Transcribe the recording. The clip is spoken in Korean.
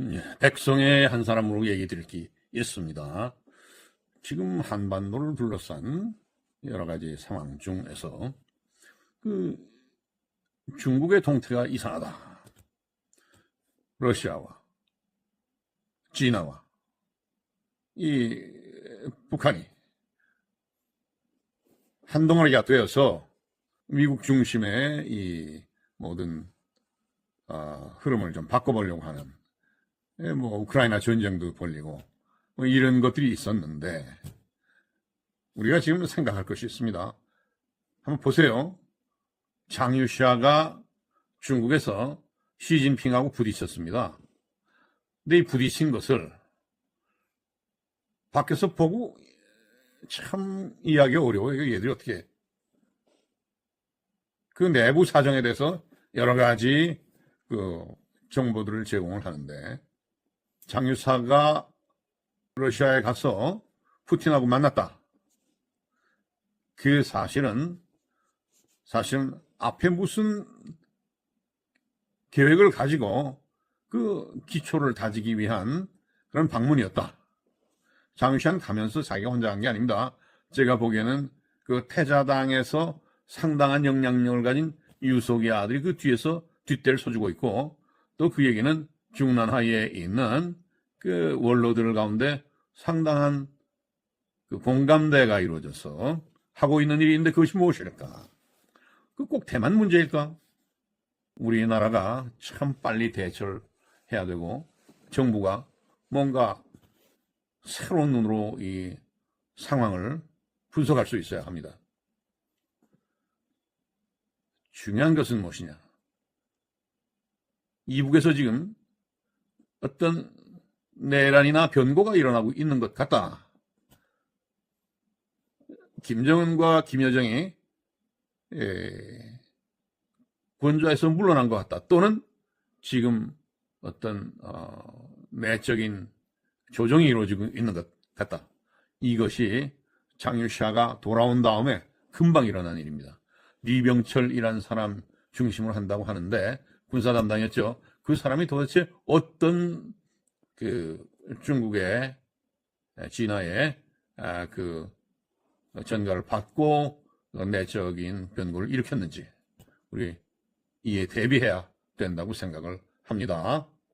예, 백성의 한 사람으로 얘기 드릴 게 있습니다. 지금 한반도를 둘러싼 여러 가지 상황 중에서 그 중국의 동태가 이상하다. 러시아와 진화와 이 북한이 한동아리가 되어서 미국 중심의 이 모든 아, 흐름을 좀 바꿔보려고 하는 예, 뭐 우크라이나 전쟁도 벌리고 뭐 이런 것들이 있었는데 우리가 지금 생각할 것이 있습니다. 한번 보세요. 장유시아가 중국에서 시진핑하고 부딪혔습니다. 근데 이 부딪힌 것을 밖에서 보고 참 이해하기 어려워요. 얘들이 어떻게 그 내부 사정에 대해서 여러 가지 그 정보들을 제공을 하는데 장유사가 러시아에 가서 푸틴하고 만났다. 그 사실은 사실은 앞에 무슨 계획을 가지고 그 기초를 다지기 위한 그런 방문이었다. 장유시안 가면서 자기가 혼자 간 게 아닙니다. 제가 보기에는 그 태자당에서 상당한 영향력을 가진 유속의 아들이 그 뒤에서 뒷대를 서주고 있고 또 그 얘기는 중난하에 있는 그 원로들 가운데 상당한 그 공감대가 이루어져서 하고 있는 일인데 그것이 무엇일까? 그 꼭 대만 문제일까? 우리나라가 참 빨리 대처를 해야 되고 정부가 뭔가 새로운 눈으로 이 상황을 분석할 수 있어야 합니다. 중요한 것은 무엇이냐? 이북에서 지금 어떤 내란이나 변고가 일어나고 있는 것 같다. 김정은과 김여정이 에, 권좌에서 물러난 것 같다. 또는 지금 어떤 어, 내적인 조정이 이루어지고 있는 것 같다. 이것이 장유시아가 돌아온 다음에 금방 일어난 일입니다. 리병철이라는 사람 중심으로 한다고 하는데 군사 담당이었죠. 그 사람이 도대체 어떤 그 중국의 진화의 아, 그 전가를 받고 내적인 변고를 일으켰는지 우리 이에 대비해야 된다고 생각을 합니다.